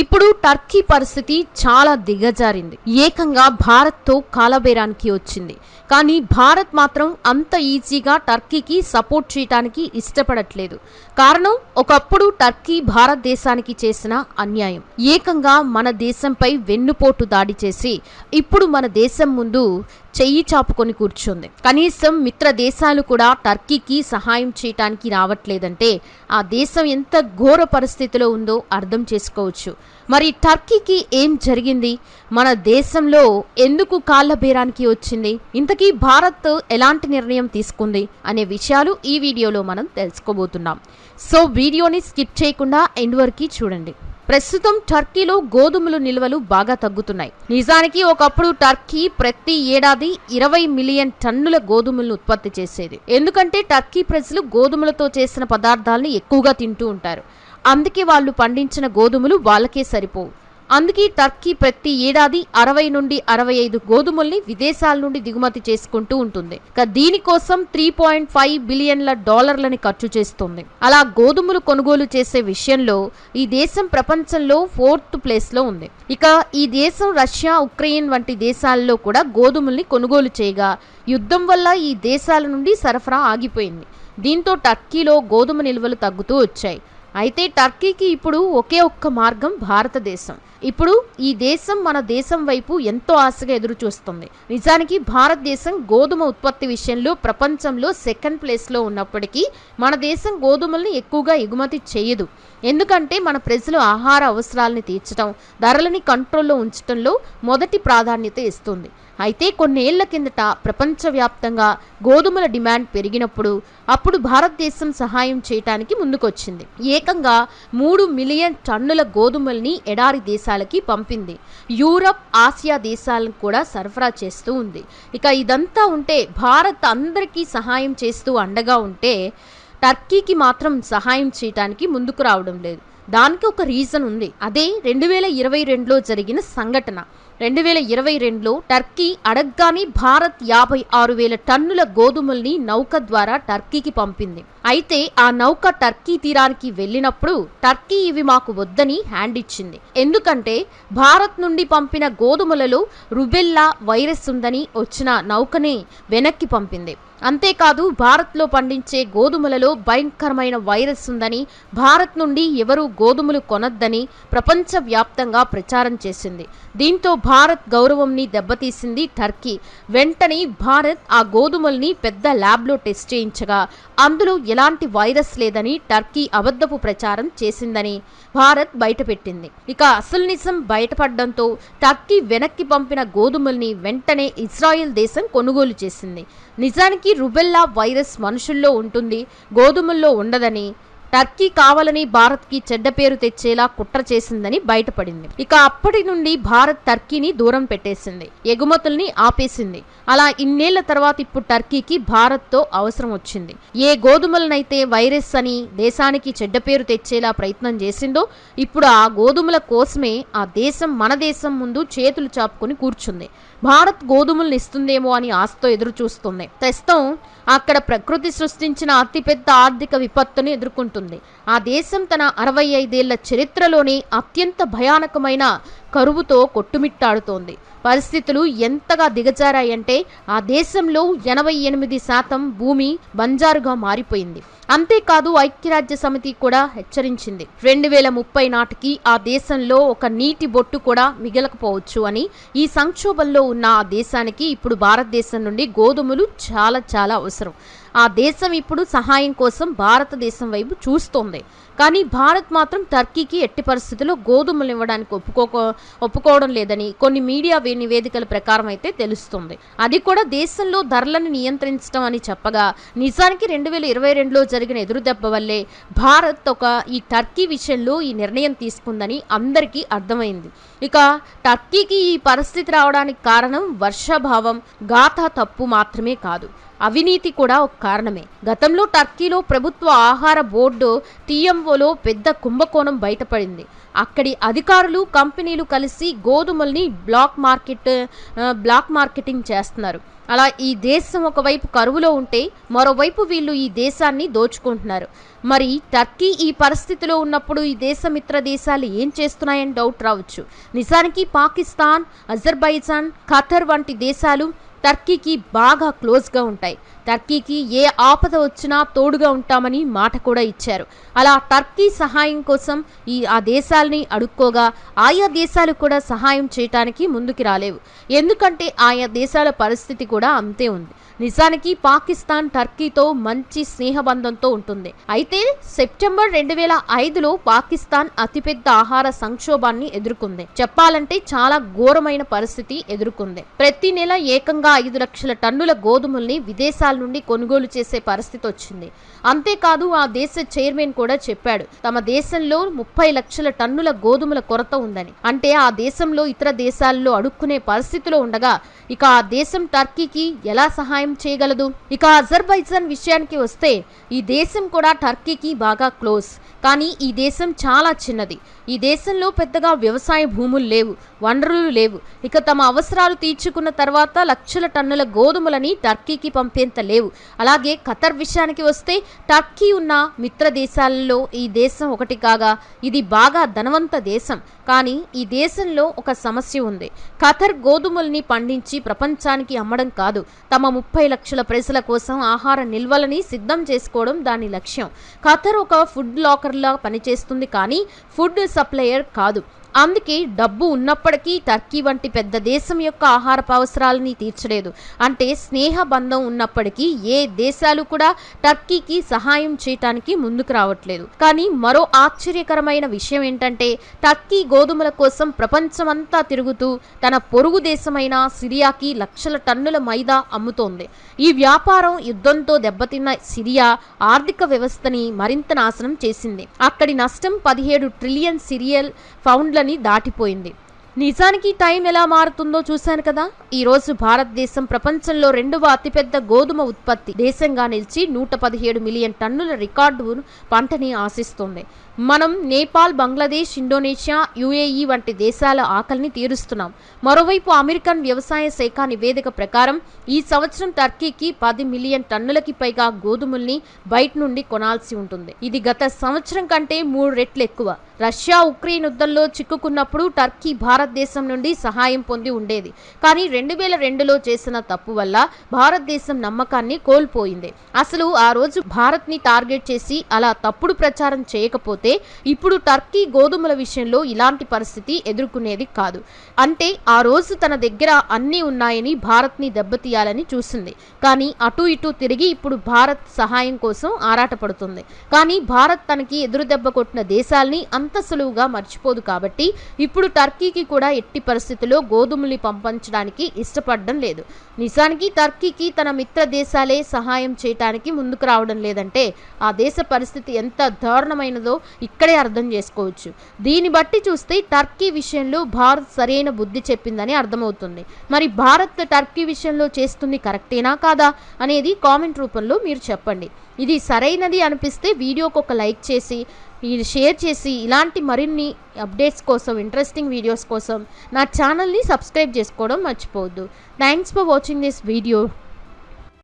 ఇప్పుడు టర్కీ పరిస్థితి చాలా దిగజారింది. ఏకంగా భారత్తో కాలబేరానికి వచ్చింది. కానీ భారత్ మాత్రం అంత ఈజీగా టర్కీకి సపోర్ట్ చేయడానికి ఇష్టపడట్లేదు. కారణం ఒకప్పుడు టర్కీ భారతదేశానికి చేసిన అన్యాయం. ఏకంగా మన దేశంపై వెన్నుపోటు దాడి చేసి ఇప్పుడు మన దేశం ముందు చెయ్యి చాపుకొని కూర్చుంది. కనీసం మిత్ర దేశాలు కూడా టర్కీకి సహాయం చేయటానికి రావట్లేదంటే ఆ దేశం ఎంత ఘోర పరిస్థితిలో ఉందో అర్థం చేసుకోవచ్చు. మరి టర్కీకి ఏం జరిగింది? మన దేశంలో ఎందుకు కాళ్ళ బేరానికి వచ్చింది? ఇంతకీ భారత్ ఎలాంటి నిర్ణయం తీసుకుంది అనే విషయాలు ఈ వీడియోలో మనం తెలుసుకోబోతున్నాం. సో వీడియోని స్కిప్ చేయకుండా ఎండ్ వరకు చూడండి. ప్రస్తుతం టర్కీలో గోధుమలు నిల్వలు బాగా తగ్గుతున్నాయి. నిజానికి ఒకప్పుడు టర్కీ ప్రతి ఏడాది ఇరవై మిలియన్ టన్నుల గోధుమలను ఉత్పత్తి చేసేది. ఎందుకంటే టర్కీ ప్రజలు గోధుమలతో చేసిన పదార్థాలను ఎక్కువగా తింటూ ఉంటారు. అందుకే వాళ్ళు పండించిన గోధుమలు వాళ్ళకే సరిపోవు. అందుకే టర్కీ ప్రతి ఏడాది అరవై నుండి అరవై ఐదు గోధుమల్ని విదేశాల నుండి దిగుమతి చేసుకుంటూ ఉంటుంది. ఇక దీనికోసం త్రీ పాయింట్ ఫైవ్ బిలియన్ల డాలర్లని ఖర్చు చేస్తుంది. అలా గోధుమలు కొనుగోలు చేసే విషయంలో ఈ దేశం ప్రపంచంలో ఫోర్త్ ప్లేస్లో ఉంది. ఇక ఈ దేశం రష్యా ఉక్రెయిన్ వంటి దేశాల్లో కూడా గోధుమల్ని కొనుగోలు చేయగా యుద్ధం వల్ల ఈ దేశాల నుండి సరఫరా ఆగిపోయింది. దీంతో టర్కీలో గోధుమ నిల్వలు తగ్గుతూ వచ్చాయి. అయితే టర్కీకి ఇప్పుడు ఒకే ఒక్క మార్గం భారతదేశం. ఇప్పుడు ఈ దేశం మన దేశం వైపు ఎంతో ఆశగా ఎదురు చూస్తుంది నిజానికి భారతదేశం గోధుమ ఉత్పత్తి విషయంలో ప్రపంచంలో సెకండ్ ప్లేస్లో ఉన్నప్పటికీ మన దేశం గోధుమల్ని ఎక్కువగా ఎగుమతి చేయదు. ఎందుకంటే మన ప్రజలు ఆహార అవసరాలని తీర్చడం ధరలని కంట్రోల్లో ఉంచడంలో మొదటి ప్రాధాన్యత ఇస్తుంది. అయితే కొన్నేళ్ళ కిందట ప్రపంచవ్యాప్తంగా గోధుమల డిమాండ్ పెరిగినప్పుడు అప్పుడు భారతదేశం సహాయం చేయటానికి ముందుకొచ్చింది. ఏకంగా మూడు మిలియన్ టన్నుల గోధుమల్ని ఎడారి దేశం దేశాలకి పంపింది. యూరప్ ఆసియా దేశాలను కూడా సరఫరా చేస్తూ ఉంది. ఇక ఇదంతా ఉంటే భారత్ అందరికీ సహాయం చేస్తూ అండగా ఉంటే టర్కీకి మాత్రం సహాయం చేయటానికి ముందుకు రావడం లేదు. దానికి ఒక రీజన్ ఉంది. అదే రెండు వేల ఇరవై రెండులో జరిగిన సంఘటన. రెండు వేల ఇరవై రెండులో టర్కీ అడగ్గానే భారత్ యాభై ఆరు వేల టన్నుల గోధుమల్ని నౌక ద్వారా టర్కీకి పంపింది. అయితే ఆ నౌక టర్కీ తీరానికి వెళ్ళినప్పుడు టర్కీ ఇవి మాకు వద్దని హ్యాండ్ ఇచ్చింది. ఎందుకంటే భారత్ నుండి పంపిన గోధుమలలో రుబెల్లా వైరస్ ఉందని వచ్చిన నౌకని వెనక్కి పంపింది. అంతేకాదు భారత్లో పండించే గోధుమలలో భయంకరమైన వైరస్ ఉందని భారత్ నుండి ఎవరూ గోధుమలు కొనొద్దని ప్రపంచవ్యాప్తంగా ప్రచారం చేసింది. దీంతో భారత్ గౌరవంని దెబ్బతీసింది టర్కీ. వెంటనే భారత్ ఆ గోధుమల్ని పెద్ద ల్యాబ్లో టెస్ట్ చేయించగా అందులో ఎలాంటి వైరస్ లేదని టర్కీ అబద్ధపు ప్రచారం చేసిందని భారత్ బయటపెట్టింది. ఇక అసలు నిజం బయటపడడంతో టర్కీ వెనక్కి పంపిన గోధుమల్ని వెంటనే ఇజ్రాయెల్ దేశం కొనుగోలు చేసింది. నిజానికి రుబెల్లా వైరస్ మనుషుల్లో ఉంటుంది గోధుమల్లో ఉండదని టర్కీ కావాలని భారత్కి చెడ్డ పేరు తెచ్చేలా కుట్ర చేసిందని బయటపడింది. ఇక అప్పటి నుండి భారత్ టర్కీని దూరం పెట్టేసింది. ఎగుమతుల్ని ఆపేసింది. అలా ఇన్నేళ్ళ తర్వాత ఇప్పుడు టర్కీకి భారత్తో అవసరం వచ్చింది. ఏ గోధుమలనైతే వైరస్ అని దేశానికి చెడ్డ పేరు తెచ్చేలా ప్రయత్నం చేసిందో ఇప్పుడు ఆ గోధుమల కోసమే ఆ దేశం మన దేశం ముందు చేతులు చాపుకొని కూర్చుంది. భారత్ గోధుమలను ఇస్తుందేమో అని ఆశతో ఎదురు చూస్తుంది ప్రస్తుతం అక్కడ ప్రకృతి సృష్టించిన అతిపెద్ద ఆర్థిక విపత్తును ఎదుర్కొంటుంది. ఆ దేశం తన అరవై ఐదేళ్ళ చరిత్రలోనే అత్యంత భయానకమైన కరువుతో కొట్టుమిట్టాడుతోంది. పరిస్థితులు ఎంతగా దిగజారాయంటే ఆ దేశంలో ఎనభై ఎనిమిది శాతం భూమి బంజారుగా మారిపోయింది. అంతేకాదు ఐక్యరాజ్య సమితి కూడా హెచ్చరించింది. రెండు వేల ముప్పై నాటికి ఆ దేశంలో ఒక నీటి బొట్టు కూడా మిగలకపోవచ్చు అని ఈ సంక్షోభంలో ఉన్న ఆ దేశానికి ఇప్పుడు భారతదేశం నుండి గోధుమలు చాలా చాలా అవసరం. ఆ దేశం ఇప్పుడు సహాయం కోసం భారతదేశం వైపు చూస్తోంది. కానీ భారత్ మాత్రం టర్కీకి ఎట్టి పరిస్థితుల్లో గోధుమలు ఇవ్వడానికి ఒప్పుకోక ఒప్పుకోవడం లేదని కొన్ని మీడియా వే- నివేదికల ప్రకారం అయితే తెలుస్తుంది. అది కూడా దేశంలో ధరలను నియంత్రించడం అని చెప్పగా నిజానికి రెండు వేల ఇరవై రెండులో జరిగిన ఎదురుదెబ్బ వల్లే భారత్ ఒక ఈ టర్కీ విషయంలో ఈ నిర్ణయం తీసుకుందని అందరికీ అర్థమైంది. ఇక టర్కీకి ఈ పరిస్థితి రావడానికి కారణం వర్షాభావం గాథ తప్పు మాత్రమే కాదు. అవినీతి కూడా ఒక కారణమే. గతంలో టర్కీలో ప్రభుత్వ ఆహార బోర్డు టీఎంఓలో పెద్ద కుంభకోణం బయటపడింది. అక్కడి అధికారులు కంపెనీలు కలిసి గోధుమల్ని బ్లాక్ మార్కెట్ బ్లాక్ మార్కెటింగ్ చేస్తున్నారు. అలా ఈ దేశం ఒకవైపు కరువులో ఉంటే మరోవైపు వీళ్ళు ఈ దేశాన్ని దోచుకుంటున్నారు. మరి టర్కీ ఈ పరిస్థితిలో ఉన్నప్పుడు ఈ దేశ మిత్ర దేశాలు ఏం చేస్తున్నాయని డౌట్ రావచ్చు. నిజానికి పాకిస్తాన్ అజర్బైజాన్ ఖతర్ వంటి దేశాలు టర్కీకి బాగా క్లోజ్గా ఉంటాయి. టర్కీకి ఏ ఆపద వచ్చినా తోడుగా ఉంటామని మాట కూడా ఇచ్చారు. అలా టర్కీ సహాయం కోసం ఈ ఆ దేశాలని అడుక్కోగా ఆయా దేశాలు కూడా సహాయం చేయటానికి ముందుకు రాలేవు. ఎందుకంటే ఆయా దేశాల పరిస్థితి కూడా అంతే ఉంది. నిజానికి పాకిస్తాన్ టర్కీతో మంచి స్నేహబంధంతో ఉంటుంది. అయితే సెప్టెంబర్ రెండు వేల ఐదులో పాకిస్తాన్ అతిపెద్ద ఆహార సంక్షోభాన్ని ఎదుర్కొంది. చెప్పాలంటే చాలా ఘోరమైన పరిస్థితి ఎదుర్కొంది. ప్రతి నెల ఏకంగా ఐదు లక్షల టన్నుల గోధుమల్ని విదేశాల నుండి కొనుగోలు చేసే పరిస్థితి వచ్చింది. అంతేకాదు ఆ దేశ చైర్మన్ కూడా చెప్పాడు తమ దేశంలో ముప్పై లక్షల టన్నుల గోధుమల కొరత ఉందని. అంటే ఆ దేశంలో ఇతర దేశాల్లో అడుక్కునే పరిస్థితిలో ఉండగా ఇక ఆ దేశం టర్కీకి ఎలా సహాయం చేయగలదు. ఇక అజర్బైజాన్ విషయానికి వస్తే ఈ దేశం కూడా టర్కీకి బాగా క్లోజ్. కానీ ఈ దేశం చాలా చిన్నది. ఈ దేశంలో పెద్దగా వ్యవసాయ భూములు లేవు వనరులు లేవు. ఇక తమ అవసరాలు తీర్చుకున్న తర్వాత లక్షల టన్నుల గోధుమలని టర్కీకి పంపేంత లేవు. అలాగే ఖతర్ విషయానికి వస్తే టర్కీ ఉన్న మిత్ర దేశాలలో ఈ దేశం ఒకటి కాగా ఇది బాగా ధనవంత దేశం. కానీ ఈ దేశంలో ఒక సమస్య ఉంది. ఖతర్ గోధుమల్ని పండించి ప్రపంచానికి అమ్మడం కాదు. తమ ముప్పై ముప్పై లక్షల ప్రజల కోసం ఆహార నిల్వలని సిద్ధం చేసుకోవడం దాని లక్ష్యం. ఖతర్ ఒక ఫుడ్ లాకర్లా పనిచేస్తుంది కానీ ఫుడ్ సప్లయర్ కాదు. అందుకే డబ్బు ఉన్నప్పటికీ టర్కీ వంటి పెద్ద దేశం యొక్క ఆహారపు అవసరాలని తీర్చలేదు. అంటే స్నేహ బంధం ఉన్నప్పటికీ ఏ దేశాలు కూడా టర్కీకి సహాయం చేయటానికి ముందుకు రావట్లేదు. కానీ మరో ఆశ్చర్యకరమైన విషయం ఏంటంటే టర్కీ గోధుమల కోసం ప్రపంచమంతా తిరుగుతూ తన పొరుగు దేశమైన సిరియాకి లక్షల టన్నుల మైదా అమ్ముతోంది. ఈ వ్యాపారం యుద్ధంతో దెబ్బతిన్న సిరియా ఆర్థిక వ్యవస్థని మరింత నాశనం చేసింది. అక్కడి నష్టం పదిహేడు ట్రిలియన్ సిరియల్ పౌండ్లని దాటిపోయింది. నిజానికి టైం ఎలా మారుతుందో చూశాను కదా? ఈ రోజు భారతదేశం ప్రపంచంలో రెండవ అతిపెద్ద గోధుమ ఉత్పత్తి. దేశంగా నిలిచి నూట పదిహేడు మిలియన్ టన్నుల రికార్డు పంటని ఆశిస్తోంది. మనం నేపాల్ బంగ్లాదేశ్ ఇండోనేషియా యుఏఈ వంటి దేశాల ఆకలిని తీరుస్తున్నాం. మరోవైపు అమెరికన్ వ్యవసాయ శాఖ నివేదిక ప్రకారం ఈ సంవత్సరం టర్కీకి పది మిలియన్ టన్నులకి పైగా గోధుమల్ని బయట నుండి కొనాల్సి ఉంటుంది. ఇది గత సంవత్సరం కంటే మూడు రెట్లు ఎక్కువ. రష్యా ఉక్రెయిన్ యుద్ధంలో చిక్కుకున్నప్పుడు టర్కీ భారతదేశం నుండి సహాయం పొంది ఉండేది. కానీ రెండు వేల రెండులో చేసిన తప్పు వల్ల భారతదేశం నమ్మకాన్ని కోల్పోయింది. అసలు ఆ రోజు భారత్ని టార్గెట్ చేసి అలా తప్పుడు ప్రచారం చేయకపోతే ఇప్పుడు టర్కీ గోధుమల విషయంలో ఇలాంటి పరిస్థితి ఎదుర్కొనేది కాదు. అంటే ఆ రోజు తన దగ్గర అన్నీ ఉన్నాయని భారత్ని దెబ్బతీయాలని చూసింది. కానీ అటు ఇటు తిరిగి ఇప్పుడు భారత్ సహాయం కోసం ఆరాటపడుతుంది. కానీ భారత్ తనకి ఎదురు దెబ్బ కొట్టిన దేశాల్ని అంత సులువుగా మర్చిపోదు కాబట్టి ఇప్పుడు టర్కీకి కూడా ఎట్టి పరిస్థితుల్లో గోధుమల్ని పంపించడానికి ఇష్టపడడం లేదు. నిజానికి టర్కీకి తన మిత్ర దేశాలే సహాయం చేయటానికి ముందుకు రావడం లేదంటే ఆ దేశ పరిస్థితి ఎంత దారుణమైనదో ఇక్కడే అర్థం చేసుకోవచ్చు. దీన్ని బట్టి చూస్తే టర్కీ విషయంలో భారత్ సరైన బుద్ధి చెప్పిందని అర్థమవుతుంది. మరి భారత్ టర్కీ విషయంలో చేస్తుంది కరెక్టేనా కాదా అనేది కామెంట్ రూపంలో మీరు చెప్పండి. ఇది సరైనది అనిపిస్తే వీడియోకి ఒక లైక్ చేసి ఇది షేర్ చేసి ఇలాంటి మరిన్ని అప్డేట్స్ కోసం ఇంట్రెస్టింగ్ వీడియోస్ కోసం నా ఛానల్ని సబ్స్క్రైబ్ చేసుకోవడం మర్చిపోవద్దు. Thanks for watching this video.